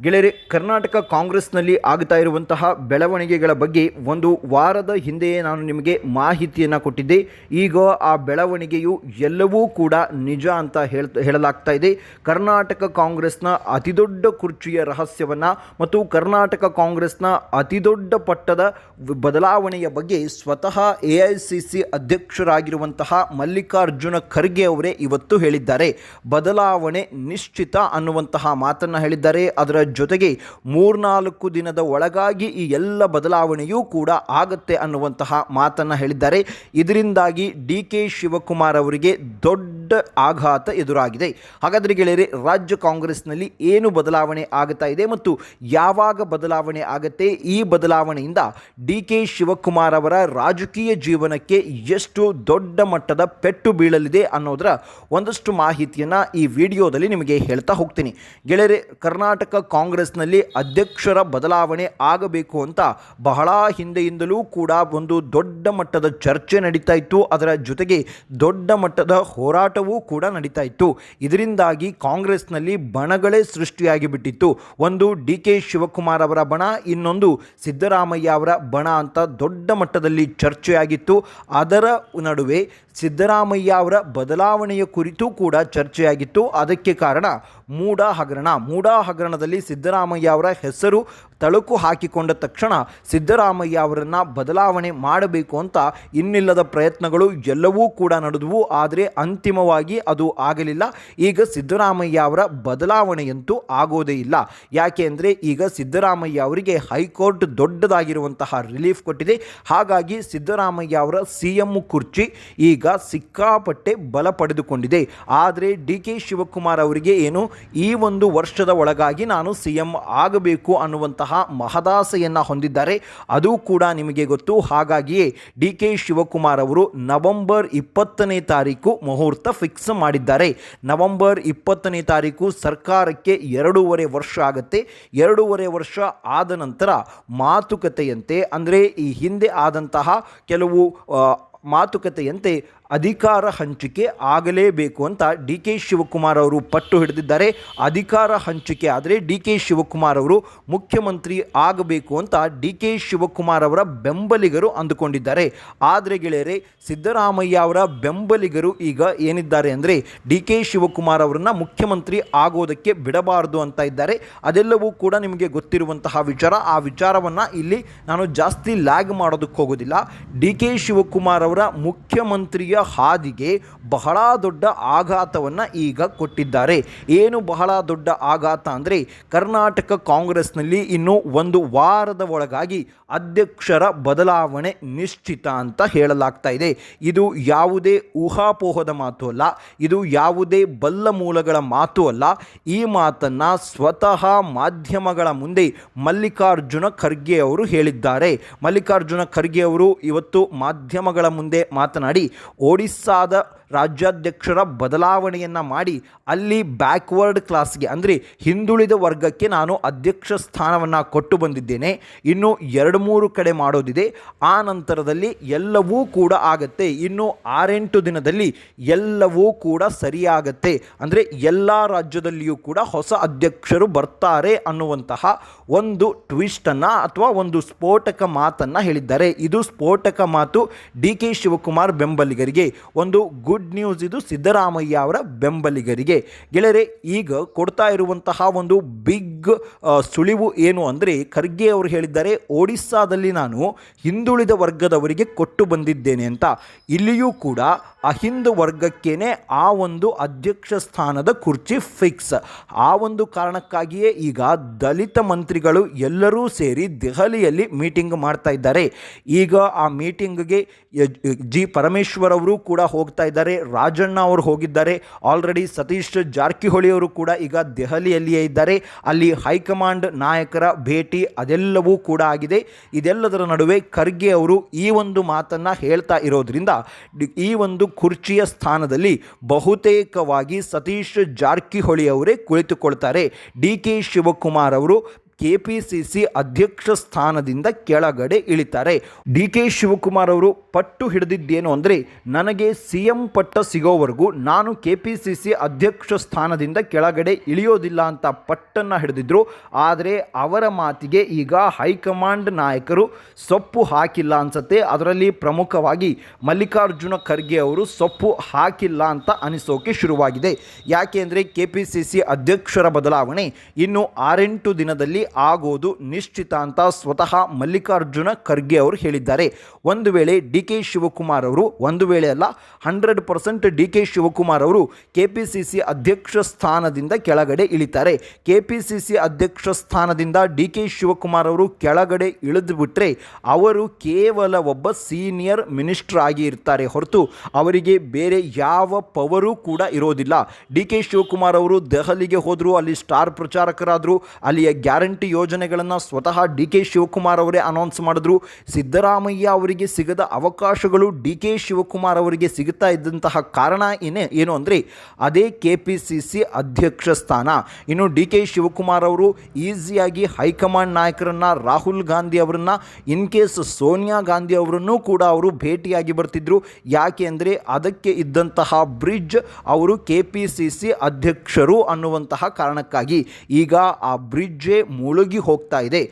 ಗೆಳೆಯರೆ, ಕರ್ನಾಟಕ ಕಾಂಗ್ರೆಸ್ನಲ್ಲಿ ಆಗ್ತಾ ಇರುವಂತಹ ಬೆಳವಣಿಗೆಗಳ ಬಗ್ಗೆ ಒಂದು ವಾರದ ಹಿಂದೆಯೇ ನಾನು ನಿಮಗೆ ಮಾಹಿತಿಯನ್ನು ಕೊಟ್ಟಿದ್ದೆ. ಈಗ ಆ ಬೆಳವಣಿಗೆಯು ಎಲ್ಲವೂ ಕೂಡ ನಿಜ ಅಂತ ಹೇಳ್ತಾ ಹೇಳಲಾಗ್ತಾ ಇದೆ. ಕರ್ನಾಟಕ ಕಾಂಗ್ರೆಸ್ನ ಅತಿದೊಡ್ಡ ಕುರ್ಚಿಯ ರಹಸ್ಯವನ್ನು ಮತ್ತು ಕರ್ನಾಟಕ ಕಾಂಗ್ರೆಸ್ನ ಅತಿದೊಡ್ಡ ಪಟ್ಟದ ಬದಲಾವಣೆಯ ಬಗ್ಗೆ ಸ್ವತಃ ಎ ಐ ಸಿ ಸಿ ಅಧ್ಯಕ್ಷರಾಗಿರುವಂತಹ ಮಲ್ಲಿಕಾರ್ಜುನ ಖರ್ಗೆ ಅವರೇ ಇವತ್ತು ಹೇಳಿದ್ದಾರೆ. ಬದಲಾವಣೆ ನಿಶ್ಚಿತ ಅನ್ನುವಂತಹ ಮಾತನ್ನು ಹೇಳಿದ್ದಾರೆ. ಅದರ ಜೊತೆಗೆ ಮೂರ್ನಾಲ್ಕು ದಿನದ ಒಳಗಾಗಿ ಈ ಎಲ್ಲ ಬದಲಾವಣೆಯೂ ಕೂಡ ಆಗತ್ತೆ ಅನ್ನುವಂತಹ ಮಾತನ್ನು ಹೇಳಿದ್ದಾರೆ. ಇದರಿಂದಾಗಿ ಡಿ ಕೆ ಶಿವಕುಮಾರ್ ಅವರಿಗೆ ದೊಡ್ಡ ಆಘಾತ ಎದುರಾಗಿದೆ. ಹಾಗಾದರೆ ಗೆಳೆಯರೆ, ರಾಜ್ಯ ಕಾಂಗ್ರೆಸ್ನಲ್ಲಿ ಏನು ಬದಲಾವಣೆ ಆಗುತ್ತಾ ಇದೆ ಮತ್ತು ಯಾವಾಗ ಬದಲಾವಣೆ ಆಗುತ್ತೆ? ಈ ಬದಲಾವಣೆಯಿಂದ ಡಿ ಕೆ ಶಿವಕುಮಾರ್ ಅವರ ರಾಜಕೀಯ ಜೀವನಕ್ಕೆ ಎಷ್ಟು ದೊಡ್ಡ ಮಟ್ಟದ ಪೆಟ್ಟು ಬೀಳಲಿದೆ ಅನ್ನೋದರ ಒಂದಷ್ಟು ಮಾಹಿತಿಯನ್ನು ಈ ವಿಡಿಯೋದಲ್ಲಿ ನಿಮಗೆ ಹೇಳ್ತಾ ಹೋಗ್ತೀನಿ. ಗೆಳೆಯರೆ, ಕರ್ನಾಟಕ ಕಾಂಗ್ರೆಸ್ನಲ್ಲಿ ಅಧ್ಯಕ್ಷರ ಬದಲಾವಣೆ ಆಗಬೇಕು ಅಂತ ಬಹಳ ಹಿಂದೆಯಿಂದಲೂ ಕೂಡ ಒಂದು ದೊಡ್ಡ ಮಟ್ಟದ ಚರ್ಚೆ ನಡೀತಾ ಇತ್ತು. ಅದರ ಜೊತೆಗೆ ದೊಡ್ಡ ಮಟ್ಟದ ಹೋರಾಟವೂ ಕೂಡ ನಡೀತಾ ಇತ್ತು. ಇದರಿಂದಾಗಿ ಕಾಂಗ್ರೆಸ್ನಲ್ಲಿ ಬಣಗಳೇ ಸೃಷ್ಟಿಯಾಗಿ ಬಿಟ್ಟಿತ್ತು ಒಂದು ಡಿ ಕೆ ಶಿವಕುಮಾರ್ ಅವರ ಬಣ, ಇನ್ನೊಂದು ಸಿದ್ದರಾಮಯ್ಯ ಅವರ ಬಣ ಅಂತ ದೊಡ್ಡ ಮಟ್ಟದಲ್ಲಿ ಚರ್ಚೆಯಾಗಿತ್ತು. ಅದರ ನಡುವೆ ಸಿದ್ದರಾಮಯ್ಯ ಅವರ ಬದಲಾವಣೆಯ ಕುರಿತು ಕೂಡ ಚರ್ಚೆಯಾಗಿತ್ತು. ಅದಕ್ಕೆ ಕಾರಣ ಮೂಡ ಹಗರಣ. ಮೂಡ ಹಗರಣದಲ್ಲಿ ಸಿದ್ದರಾಮಯ್ಯ ಅವರ ಹೆಸರು ತಳುಕು ಹಾಕಿಕೊಂಡ ತಕ್ಷಣ ಸಿದ್ದರಾಮಯ್ಯ ಅವರನ್ನು ಬದಲಾವಣೆ ಮಾಡಬೇಕು ಅಂತ ಇನ್ನಿಲ್ಲದ ಪ್ರಯತ್ನಗಳು ಎಲ್ಲವೂ ಕೂಡ ನಡೆದವು. ಆದರೆ ಅಂತಿಮವಾಗಿ ಅದು ಆಗಲಿಲ್ಲ. ಈಗ ಸಿದ್ದರಾಮಯ್ಯ ಅವರ ಬದಲಾವಣೆಯಂತೂ ಆಗೋದೇ ಇಲ್ಲ. ಯಾಕೆ ಅಂದರೆ ಈಗ ಸಿದ್ದರಾಮಯ್ಯ ಅವರಿಗೆ ಹೈಕೋರ್ಟ್ ದೊಡ್ಡದಾಗಿರುವಂತಹ ರಿಲೀಫ್ ಕೊಟ್ಟಿದೆ. ಹಾಗಾಗಿ ಸಿದ್ದರಾಮಯ್ಯ ಅವರ ಸಿ ಎಂ ಕುರ್ಚಿ ಈಗ ಸಿಕ್ಕಾಪಟ್ಟೆ ಬಲ ಪಡೆದುಕೊಂಡಿದೆ. ಆದರೆ ಡಿ ಕೆ ಶಿವಕುಮಾರ್ ಅವರಿಗೆ ಏನು ಈ ಒಂದು ವರ್ಷದ ಒಳಗಾಗಿ ನಾನು ಸಿ ಎಂ ಆಗಬೇಕು ಅನ್ನುವಂತಹ ಮಹದಾಸೆಯನ್ನು ಹೊಂದಿದ್ದಾರೆ. ಅದು ಕೂಡ ನಿಮಗೆ ಗೊತ್ತು. ಹಾಗಾಗಿಯೇ ಡಿ ಕೆ ಶಿವಕುಮಾರ್ ಅವರು ನವೆಂಬರ್ ಇಪ್ಪತ್ತನೇ ತಾರೀಕು ಮುಹೂರ್ತ ಫಿಕ್ಸ್ ಮಾಡಿದ್ದಾರೆ. ನವೆಂಬರ್ ಇಪ್ಪತ್ತನೇ ತಾರೀಕು ಸರ್ಕಾರಕ್ಕೆ ಎರಡೂವರೆ ವರ್ಷ ಆಗುತ್ತೆ. ಎರಡೂವರೆ ವರ್ಷ ಆದ ನಂತರ ಮಾತುಕತೆಯಂತೆ, ಅಂದರೆ ಈ ಹಿಂದೆ ಆದಂತಹ ಕೆಲವು ಮಾತುಕತೆಯಂತೆ ಅಧಿಕಾರ ಹಂಚಿಕೆ ಆಗಲೇಬೇಕು ಅಂತ ಡಿ ಕೆ ಶಿವಕುಮಾರ್ ಅವರು ಪಟ್ಟು ಹಿಡಿದಿದ್ದಾರೆ. ಅಧಿಕಾರ ಹಂಚಿಕೆ ಆದರೆ ಡಿ ಕೆ ಶಿವಕುಮಾರ್ ಅವರು ಮುಖ್ಯಮಂತ್ರಿ ಆಗಬೇಕು ಅಂತ ಡಿ ಕೆ ಶಿವಕುಮಾರ್ ಅವರ ಬೆಂಬಲಿಗರು ಅಂದುಕೊಂಡಿದ್ದಾರೆ. ಆದರೆ ಗೆಳೆಯರೆ, ಸಿದ್ದರಾಮಯ್ಯ ಅವರ ಬೆಂಬಲಿಗರು ಈಗ ಏನಿದ್ದಾರೆ ಅಂದರೆ ಡಿ ಕೆ ಶಿವಕುಮಾರ್ ಅವರನ್ನು ಮುಖ್ಯಮಂತ್ರಿ ಆಗೋದಕ್ಕೆ ಬಿಡಬಾರದು ಅಂತ ಇದ್ದಾರೆ. ಅದೆಲ್ಲವೂ ಕೂಡ ನಿಮಗೆ ಗೊತ್ತಿರುವಂತಹ ವಿಚಾರ. ಆ ವಿಚಾರವನ್ನು ಇಲ್ಲಿ ನಾನು ಜಾಸ್ತಿ ಲ್ಯಾಗ್ ಮಾಡೋದಕ್ಕೆ ಹೋಗೋದಿಲ್ಲ. ಡಿ ಕೆ ಶಿವಕುಮಾರ್ ಅವರ ಮುಖ್ಯಮಂತ್ರಿಯ ಹಾದಿಗೆ ಬಹಳ ದೊಡ್ಡ ಆಘಾತವನ್ನು ಈಗ ಕೊಟ್ಟಿದ್ದಾರೆ. ಏನು ಬಹಳ ದೊಡ್ಡ ಆಘಾತ ಅಂದರೆ ಕರ್ನಾಟಕ ಕಾಂಗ್ರೆಸ್ನಲ್ಲಿ ಇನ್ನು ಒಂದು ವಾರದ ಒಳಗಾಗಿ ಅಧ್ಯಕ್ಷರ ಬದಲಾವಣೆ ನಿಶ್ಚಿತ ಅಂತ ಹೇಳಲಾಗ್ತಾ ಇದೆ. ಇದು ಯಾವುದೇ ಊಹಾಪೋಹದ ಮಾತು ಅಲ್ಲ, ಇದು ಯಾವುದೇ ಬಲ್ಲ ಮೂಲಗಳ ಮಾತು ಅಲ್ಲ. ಈ ಮಾತನ್ನು ಸ್ವತಃ ಮಾಧ್ಯಮಗಳ ಮುಂದೆ ಮಲ್ಲಿಕಾರ್ಜುನ ಖರ್ಗೆ ಅವರು ಹೇಳಿದ್ದಾರೆ. ಮಲ್ಲಿಕಾರ್ಜುನ ಖರ್ಗೆ ಅವರು ಇವತ್ತು ಮಾಧ್ಯಮಗಳ ಮುಂದೆ ಮಾತನಾಡಿ ওড়িশাದ ರಾಜ್ಯಾಧ್ಯಕ್ಷರ ಬದಲಾವಣೆಯನ್ನು ಮಾಡಿ ಅಲ್ಲಿ ಬ್ಯಾಕ್ವರ್ಡ್ ಕ್ಲಾಸ್ಗೆ, ಅಂದರೆ ಹಿಂದುಳಿದ ವರ್ಗಕ್ಕೆ ನಾನು ಅಧ್ಯಕ್ಷ ಸ್ಥಾನವನ್ನು ಕೊಟ್ಟು ಬಂದಿದ್ದೇನೆ. ಇನ್ನು ಎರಡು ಮೂರು ಕಡೆ ಮಾಡೋದಿದೆ. ಆ ನಂತರದಲ್ಲಿ ಎಲ್ಲವೂ ಕೂಡ ಆಗತ್ತೆ. ಇನ್ನು ಆರೆಂಟು ದಿನದಲ್ಲಿ ಎಲ್ಲವೂ ಕೂಡ ಸರಿಯಾಗತ್ತೆ. ಅಂದರೆ ಎಲ್ಲ ರಾಜ್ಯದಲ್ಲಿಯೂ ಕೂಡ ಹೊಸ ಅಧ್ಯಕ್ಷರು ಬರ್ತಾರೆ ಅನ್ನುವಂತಹ ಒಂದು ಟ್ವಿಸ್ಟನ್ನು ಅಥವಾ ಒಂದು ಸ್ಫೋಟಕ ಮಾತನ್ನು ಹೇಳಿದ್ದಾರೆ. ಇದು ಸ್ಫೋಟಕ ಮಾತು ಡಿ ಕೆ ಶಿವಕುಮಾರ್ ಬೆಂಬಲಿಗರಿಗೆ. ಒಂದು ಗುಡ್ ನ್ಯೂಸ್ ಇದು ಸಿದ್ದರಾಮಯ್ಯ ಅವರ ಬೆಂಬಲಿಗರಿಗೆ. ಗೆಳೆಯರೆ, ಈಗ ಕೊಡ್ತಾ ಇರುವಂತಹ ಒಂದು ಬಿಗ್ ಸುಳಿವು ಏನು ಅಂದರೆ ಖರ್ಗೆ ಅವರು ಹೇಳಿದ್ದಾರೆ, ಒಡಿಸ್ಸಾದಲ್ಲಿ ನಾನು ಹಿಂದುಳಿದ ವರ್ಗದವರಿಗೆ ಕೊಟ್ಟು ಬಂದಿದ್ದೇನೆ ಅಂತ. ಇಲ್ಲಿಯೂ ಕೂಡ ಅಹಿಂದ ವರ್ಗಕ್ಕೇನೆ ಆ ಒಂದು ಅಧ್ಯಕ್ಷ ಸ್ಥಾನದ ಕುರ್ಚಿ ಫಿಕ್ಸ್. ಆ ಒಂದು ಕಾರಣಕ್ಕಾಗಿಯೇ ಈಗ ದಲಿತ ಮಂತ್ರಿಗಳು ಎಲ್ಲರೂ ಸೇರಿ ದೆಹಲಿಯಲ್ಲಿ ಮೀಟಿಂಗ್ ಮಾಡ್ತಾ ಇದ್ದಾರೆ. ಈಗ ಆ ಮೀಟಿಂಗ್ಗೆ ಜಿ ಪರಮೇಶ್ವರ್ ಅವರು ಕೂಡ ಹೋಗ್ತಾ ಇದ್ದಾರೆ. ರಾಜಣ್ಣ ಅವರು ಹೋಗಿದ್ದಾರೆ. ಆಲ್ರೆಡಿ ಸತೀಶ್ ಜಾರಕಿಹೊಳಿ ಅವರು ಕೂಡ ಈಗ ದೆಹಲಿಯಲ್ಲಿಯೇ ಇದ್ದಾರೆ. ಅಲ್ಲಿ ಹೈಕಮಾಂಡ್ ನಾಯಕರ ಭೇಟಿ ಅದೆಲ್ಲವೂ ಕೂಡ ಆಗಿದೆ. ಇದೆಲ್ಲದರ ನಡುವೆ ಖರ್ಗೆ ಅವರು ಈ ಒಂದು ಮಾತನ್ನು ಹೇಳ್ತಾ ಇರೋದ್ರಿಂದ ಈ ಒಂದು ಕುರ್ಚಿಯ ಸ್ಥಾನದಲ್ಲಿ ಬಹುತೇಕವಾಗಿ ಸತೀಶ್ ಜಾರಕಿಹೊಳಿ ಅವರೇ ಕುಳಿತುಕೊಳ್ತಾರೆ. ಡಿ ಕೆ ಶಿವಕುಮಾರ್ ಅವರು ಕೆ ಪಿ ಸಿ ಸಿ ಅಧ್ಯಕ್ಷ ಸ್ಥಾನದಿಂದ ಕೆಳಗಡೆ ಇಳಿತಾರೆ. ಡಿ ಕೆ ಶಿವಕುಮಾರ್ ಅವರು ಪಟ್ಟು ಹಿಡಿದಿದ್ದೇನು ಅಂದರೆ, ನನಗೆ ಸಿ ಎಂ ಪಟ್ಟ ಸಿಗೋವರೆಗೂ ನಾನು ಕೆ ಪಿ ಸಿ ಸಿ ಅಧ್ಯಕ್ಷ ಸ್ಥಾನದಿಂದ ಕೆಳಗಡೆ ಇಳಿಯೋದಿಲ್ಲ ಅಂತ ಪಟ್ಟನ್ನು ಹಿಡಿದಿದ್ರು. ಆದರೆ ಅವರ ಮಾತಿಗೆ ಈಗ ಹೈಕಮಾಂಡ್ ನಾಯಕರು ಸೊಪ್ಪು ಹಾಕಿಲ್ಲ ಅನ್ಸತ್ತೆ. ಅದರಲ್ಲಿ ಪ್ರಮುಖವಾಗಿ ಮಲ್ಲಿಕಾರ್ಜುನ ಖರ್ಗೆ ಅವರು ಸೊಪ್ಪು ಹಾಕಿಲ್ಲ ಅಂತ ಅನಿಸೋಕೆ ಶುರುವಾಗಿದೆ. ಯಾಕೆ ಅಂದರೆ ಕೆ ಪಿ ಸಿ ಸಿ ಅಧ್ಯಕ್ಷರ ಬದಲಾವಣೆ ಇನ್ನು ಆರೆಂಟು ದಿನದಲ್ಲಿ ಆಗೋದು ನಿಶ್ಚಿತ ಅಂತ ಸ್ವತಃ ಮಲ್ಲಿಕಾರ್ಜುನ ಖರ್ಗೆ ಅವರು ಹೇಳಿದ್ದಾರೆ. ಒಂದು ವೇಳೆ ಡಿ ಕೆ ಶಿವಕುಮಾರ್ ಅವರು, ಒಂದು ವೇಳೆ ಅಲ್ಲ, hundred percent D K Shivakumar ಅವರು ಕೆ ಪಿ ಸಿ ಸಿ ಅಧ್ಯಕ್ಷ ಸ್ಥಾನದಿಂದ ಕೆಳಗಡೆ ಇಳಿತಾರೆ. ಕೆ ಪಿ ಸಿ ಸಿ ಅಧ್ಯಕ್ಷ ಸ್ಥಾನದಿಂದ ಡಿ ಕೆ ಶಿವಕುಮಾರ್ ಅವರು ಕೆಳಗಡೆ ಇಳಿದು ಬಿಟ್ಟರೆ ಅವರು ಕೇವಲ ಒಬ್ಬ ಸೀನಿಯರ್ ಮಿನಿಸ್ಟರ್ ಆಗಿ ಇರ್ತಾರೆ ಹೊರತು ಅವರಿಗೆ ಬೇರೆ ಯಾವ ಪವರು ಕೂಡ ಇರೋದಿಲ್ಲ. ಡಿ ಕೆ ಶಿವಕುಮಾರ್ ಅವರು ದೆಹಲಿಗೆ ಹೋದರು, ಅಲ್ಲಿ ಸ್ಟಾರ್ ಪ್ರಚಾರಕರಾದರು, ಅಲ್ಲಿಯ ಗ್ಯಾರಂಟಿ ಯೋಜನೆಗಳನ್ನು ಸ್ವತಃ ಡಿ ಕೆ ಶಿವಕುಮಾರ್ ಅವರೇ ಅನೌನ್ಸ್ ಮಾಡಿದ್ರು. ಸಿದ್ದರಾಮಯ್ಯ ಅವರಿಗೆ ಸಿಗದ ಅವಕಾಶಗಳು ಡಿ ಕೆ ಶಿವಕುಮಾರ್ ಅವರಿಗೆ ಸಿಗುತ್ತಾ ಇದ್ದಂತಹ ಕಾರಣ ಏನೇ, ಏನು ಅಂದರೆ ಅದೇ ಕೆ ಪಿ ಸಿ ಸಿ ಅಧ್ಯಕ್ಷ ಸ್ಥಾನ. ಇನ್ನು ಡಿ ಕೆ ಶಿವಕುಮಾರ್ ಅವರು ಈಸಿಯಾಗಿ ಹೈಕಮಾಂಡ್ ನಾಯಕರನ್ನ ರಾಹುಲ್ ಗಾಂಧಿ ಅವರನ್ನ, ಇನ್ ಕೇಸ್ ಸೋನಿಯಾ ಗಾಂಧಿ ಅವರನ್ನು ಕೂಡ ಅವರು ಭೇಟಿಯಾಗಿ ಬರ್ತಿದ್ರು. ಯಾಕೆ ಅಂದರೆ ಅದಕ್ಕೆ ಇದ್ದಂತಹ ಬ್ರಿಡ್ಜ್ ಅವರು ಕೆ ಪಿ ಸಿ ಸಿ ಅಧ್ಯಕ್ಷರು ಅನ್ನುವಂತಹ ಕಾರಣಕ್ಕಾಗಿ. ಈಗ ಆ ಬ್ರಿಡ್ಜೇ ಮುಳುಗಿ ಹೋಗ್ತಾ ಇದೆ.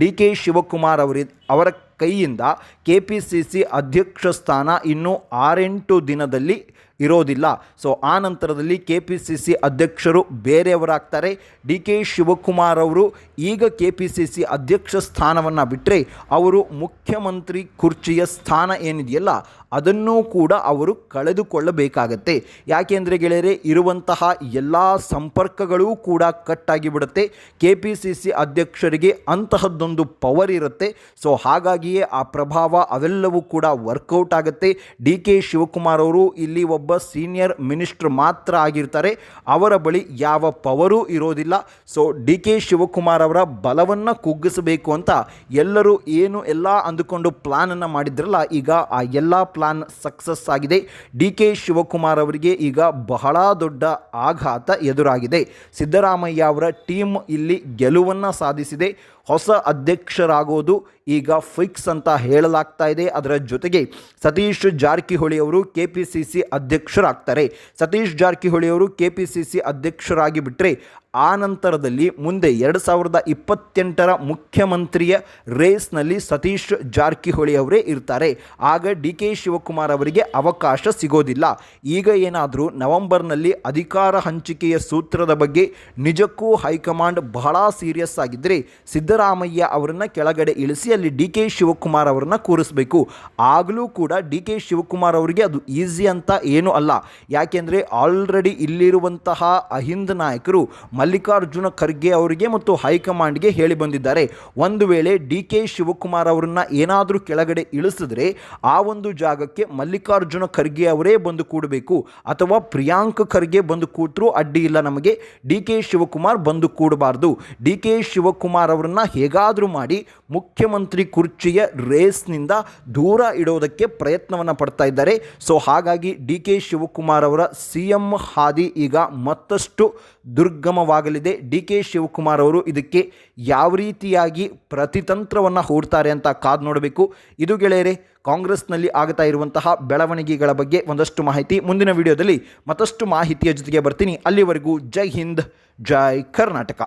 ಡಿ ಕೆ ಶಿವಕುಮಾರ್ ಅವರಿ, ಅವರ ಕೈಯಿಂದ ಕೆ ಪಿ ಸಿ ಸಿ ಅಧ್ಯಕ್ಷ ಸ್ಥಾನ ಇನ್ನು ಆರೆಂಟು ದಿನದಲ್ಲಿ ಇರೋದಿಲ್ಲ. ಸೊ ಆ ನಂತರದಲ್ಲಿ ಕೆ ಪಿ ಸಿ ಸಿ ಅಧ್ಯಕ್ಷರು ಬೇರೆಯವರಾಗ್ತಾರೆ. ಡಿ ಕೆ ಶಿವಕುಮಾರ್ ಅವರು ಈಗ ಕೆ ಪಿ ಸಿ ಸಿ ಅಧ್ಯಕ್ಷ ಸ್ಥಾನವನ್ನು ಬಿಟ್ಟರೆ ಅವರು ಮುಖ್ಯಮಂತ್ರಿ ಕುರ್ಚಿಯ ಸ್ಥಾನ ಏನಿದೆಯಲ್ಲ, ಅದನ್ನು ಕೂಡ ಅವರು ಕಳೆದುಕೊಳ್ಳಬೇಕಾಗತ್ತೆ. ಯಾಕೆಂದರೆ ಗೆಳೆಯರೆ, ಇರುವಂತಹ ಎಲ್ಲ ಸಂಪರ್ಕಗಳೂ ಕೂಡ ಕಟ್ಟಾಗಿ ಬಿಡುತ್ತೆ ಕೆ ಪಿ ಸಿ ಸಿ ಅಧ್ಯಕ್ಷರಿಗೆ ಅಂತಹದ್ದೊಂದು ಪವರ್ ಇರುತ್ತೆ. ಸೊ ಹಾಗಾಗಿಯೇ ಆ ಪ್ರಭಾವ ಅವೆಲ್ಲವೂ ಕೂಡ ವರ್ಕೌಟ್ ಆಗುತ್ತೆ. ಡಿ ಕೆ ಶಿವಕುಮಾರ್ ಅವರು ಇಲ್ಲಿ ಒಬ್ಬ ಸೀನಿಯರ್ ಮಿನಿಸ್ಟರ್ ಮಾತ್ರ ಆಗಿರ್ತಾರೆ. ಅವರ ಬಳಿ ಯಾವ ಪವರೂ ಇರೋದಿಲ್ಲ. ಸೊ ಡಿ ಕೆ ಶಿವಕುಮಾರ್ ಅವರ ಬಲವನ್ನು ಕುಗ್ಗಿಸಬೇಕು ಅಂತ ಎಲ್ಲರೂ ಏನು ಎಲ್ಲ ಅಂದುಕೊಂಡು ಪ್ಲಾನನ್ನು ಮಾಡಿದ್ರಲ್ಲ, ಈಗ ಆ ಎಲ್ಲ ಪ್ಲಾನ್ ಸಕ್ಸಸ್ ಆಗಿದೆ. ಡಿ ಕೆ ಶಿವಕುಮಾರ್ ಅವರಿಗೆ ಈಗ ಬಹಳ ದೊಡ್ಡ ಆಘಾತ ಎದುರಾಗಿದೆ. ಸಿದ್ದರಾಮಯ್ಯ ಅವರ ಟೀಮ್ ಇಲ್ಲಿ ಗೆಲುವನ್ನು ಸಾಧಿಸಿದೆ. ಹೊಸ ಅಧ್ಯಕ್ಷರಾಗೋದು ಈಗ ಫಿಕ್ಸ್ ಅಂತ ಹೇಳಲಾಗ್ತಾ ಇದೆ. ಅದರ ಜೊತೆಗೆ ಸತೀಶ್ ಜಾರಕಿಹೊಳಿ ಅವರು ಕೆ ಪಿ ಸಿ ಸಿ ಅಧ್ಯಕ್ಷರಾಗ್ತಾರೆ. ಸತೀಶ್ ಜಾರಕಿಹೊಳಿ ಅವರು ಕೆ ಪಿ ಸಿ ಸಿ ಅಧ್ಯಕ್ಷರಾಗಿ ಬಿಟ್ಟರೆ ಆ ನಂತರದಲ್ಲಿ ಮುಂದೆ ಎರಡು ಸಾವಿರದ ಇಪ್ಪತ್ತೆಂಟರ ಮುಖ್ಯಮಂತ್ರಿಯ ರೇಸ್ನಲ್ಲಿ ಸತೀಶ್ ಜಾರಕಿಹೊಳಿ ಅವರೇ ಇರ್ತಾರೆ. ಆಗ ಡಿ ಕೆ ಶಿವಕುಮಾರ್ ಅವರಿಗೆ ಅವಕಾಶ ಸಿಗೋದಿಲ್ಲ. ಈಗ ಏನಾದರೂ ನವೆಂಬರ್ನಲ್ಲಿ ಅಧಿಕಾರ ಹಂಚಿಕೆಯ ಸೂತ್ರದ ಬಗ್ಗೆ ನಿಜಕ್ಕೂ ಹೈಕಮಾಂಡ್ ಬಹಳ ಸೀರಿಯಸ್ ಆಗಿದ್ದರೆ ಸಿದ್ದರಾಮಯ್ಯ ಅವರನ್ನು ಕೆಳಗಡೆ ಇಳಿಸಿ ಅಲ್ಲಿ ಡಿ ಕೆ ಶಿವಕುಮಾರ್ ಅವರನ್ನು ಕೂರಿಸಬೇಕು. ಆಗಲೂ ಕೂಡ ಡಿ ಕೆ ಶಿವಕುಮಾರ್ ಅವರಿಗೆ ಅದು ಈಸಿ ಅಂತ ಏನೂ ಅಲ್ಲ. ಯಾಕೆಂದರೆ ಆಲ್ರೆಡಿ ಇಲ್ಲಿರುವಂತಹ ಅಹಿಂದ ನಾಯಕರು ಮಲ್ಲಿಕಾರ್ಜುನ ಖರ್ಗೆ ಅವರಿಗೆ ಮತ್ತು ಹೈಕಮಾಂಡ್ಗೆ ಹೇಳಿ ಬಂದಿದ್ದಾರೆ. ಒಂದು ವೇಳೆ ಡಿ ಕೆ ಶಿವಕುಮಾರ್ ಅವರನ್ನು ಏನಾದರೂ ಕೆಳಗಡೆ ಇಳಿಸಿದ್ರೆ ಆ ಒಂದು ಜಾಗಕ್ಕೆ ಮಲ್ಲಿಕಾರ್ಜುನ ಖರ್ಗೆ ಅವರೇ ಬಂದು ಕೂಡಬೇಕು. ಅಥವಾ ಪ್ರಿಯಾಂಕ್ ಖರ್ಗೆ ಬಂದು ಕೂತರೂ ಅಡ್ಡಿ ಇಲ್ಲ ನಮಗೆ. ಡಿ ಕೆ ಶಿವಕುಮಾರ್ ಬಂದು ಕೂಡಬಾರ್ದು. ಡಿ ಕೆ ಶಿವಕುಮಾರ್ ಅವರನ್ನು ಹೇಗಾದರೂ ಮಾಡಿ ಮುಖ್ಯಮಂತ್ರಿ ಕುರ್ಚಿಯ ರೇಸ್ನಿಂದ ದೂರ ಇಡೋದಕ್ಕೆ ಪ್ರಯತ್ನವನ್ನು ಪಡ್ತಾ ಇದ್ದಾರೆ. ಸೊ, ಹಾಗಾಗಿ ಡಿ ಕೆ ಶಿವಕುಮಾರ್ ಅವರ ಸಿ ಎಂ ಹಾದಿ ಈಗ ಮತ್ತಷ್ಟು ದುರ್ಗಮವಾಗಲಿದೆ ಡಿ ಕೆ ಶಿವಕುಮಾರ್ ಅವರು ಇದಕ್ಕೆ ಯಾವ ರೀತಿಯಾಗಿ ಪ್ರತಿತಂತ್ರವನ್ನು ಹೂಡ್ತಾರೆ ಅಂತ ಕಾದು ನೋಡಬೇಕು. ಇದು ಗೆಳೆಯರೆ, ಕಾಂಗ್ರೆಸ್ನಲ್ಲಿ ಆಗ್ತಾ ಇರುವಂತಹ ಬೆಳವಣಿಗೆಗಳ ಬಗ್ಗೆ ಒಂದಷ್ಟು ಮಾಹಿತಿ ಮುಂದಿನ ವಿಡಿಯೋದಲ್ಲಿ ಮತ್ತಷ್ಟು ಮಾಹಿತಿಯ ಜೊತೆಗೆ ಬರ್ತೀನಿ. ಅಲ್ಲಿವರೆಗೂ ಜೈ ಹಿಂದ್, ಜೈ ಕರ್ನಾಟಕ.